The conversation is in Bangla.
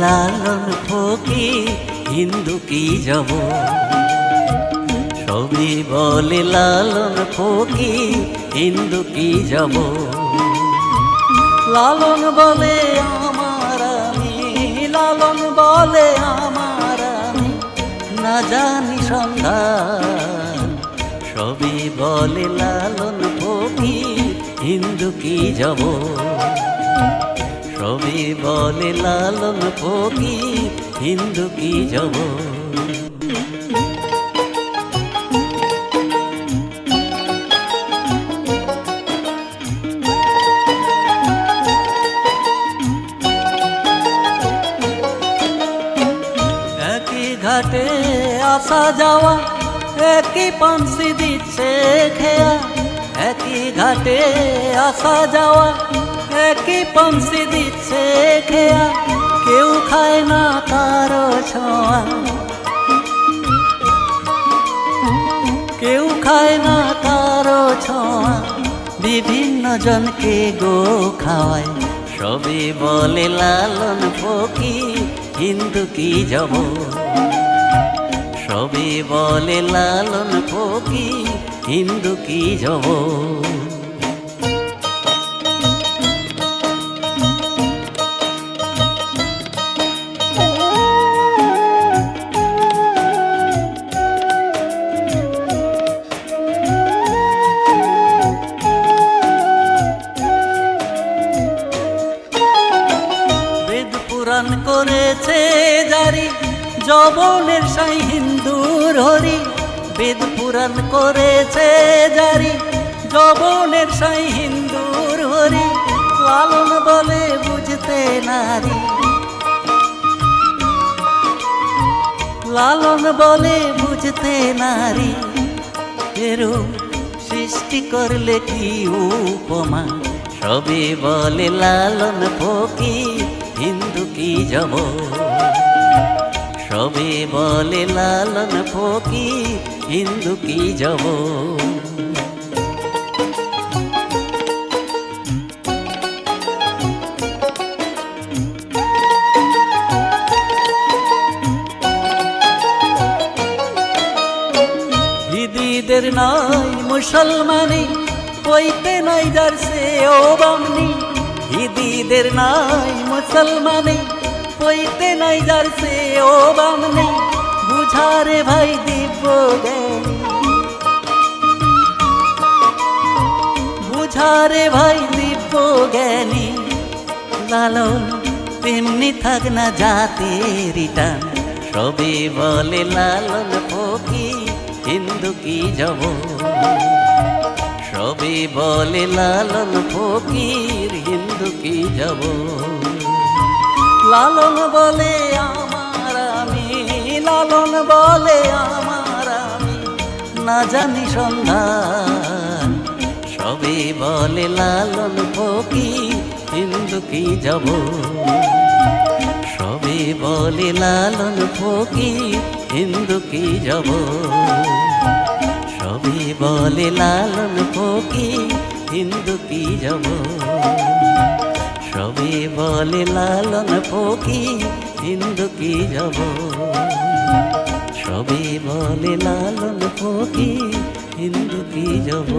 লালন ফকি হিন্দু কি যাব সবই বলে লালন ফকি হিন্দু কি যাব লালন বলে আমার আমি, লালন বলে আমার আমি, না জানি সন্ধান। সবই বলে লালন ফকি হিন্দু কি যাব বলে লালন ফকি, হিন্দু কি একই ঘাটে আসা যাওয়া, একই পানসি দিচ্ছে খেয়া। একই ঘাটে আসা যাওয়া একই পানসি দিচ্ছে খেয়া। কেউ খায় না তার ছোঁয়া। কেউ খায় না তার ছোঁয়া। বিভিন্ন জনকে গো খাওয়ায়। সবে বলে লালন ফকি হিন্দু কি যাব সবে বলে লালন ফকি হিন্দু কি যাব জবনের সাই হিন্দুর হরি বেদ পুরাণ করেছে জারি। জবনের সাই হিন্দুর হরি লালন বলে বুঝতে নারী। লালন বলে বুঝতে নারী। এরো সৃষ্টি করলে কি উপমা? সবে বলে লালন ফকি হিন্দু কি যাব সবে বলে লালন ফকি, হিন্দু কি যাব হিদিদের নাই মুসলমানি, কইতে নাই যার সে ও বামনি। হিদিদের নাই মুসলমানি কইতে নাই যার সে ও বামনি বুঝারে ভাই দিব্য জ্ঞানী। বুঝারে ভাই দিব্য জ্ঞানী। লালন তেমনি থাক না জাতেরিটা সবে বলে লালন ফকি, হিন্দু কি যাব সবে বলে লালন ফকির, হিন্দু কি যাব লালন বলে আমার আমি, লালন বলে আমার আমি। না জানি সন্ধান, সবে বলে লালন ফকি হিন্দু কি যাব? সবে বলে লালন ফকি হিন্দু কি যাব? সবে বলে লালন ফকি হিন্দু কি যাব? সবে বলে লালন ফকি হিন্দু কি যাব? সবে বলে লালন ফকি হিন্দু কি যাব?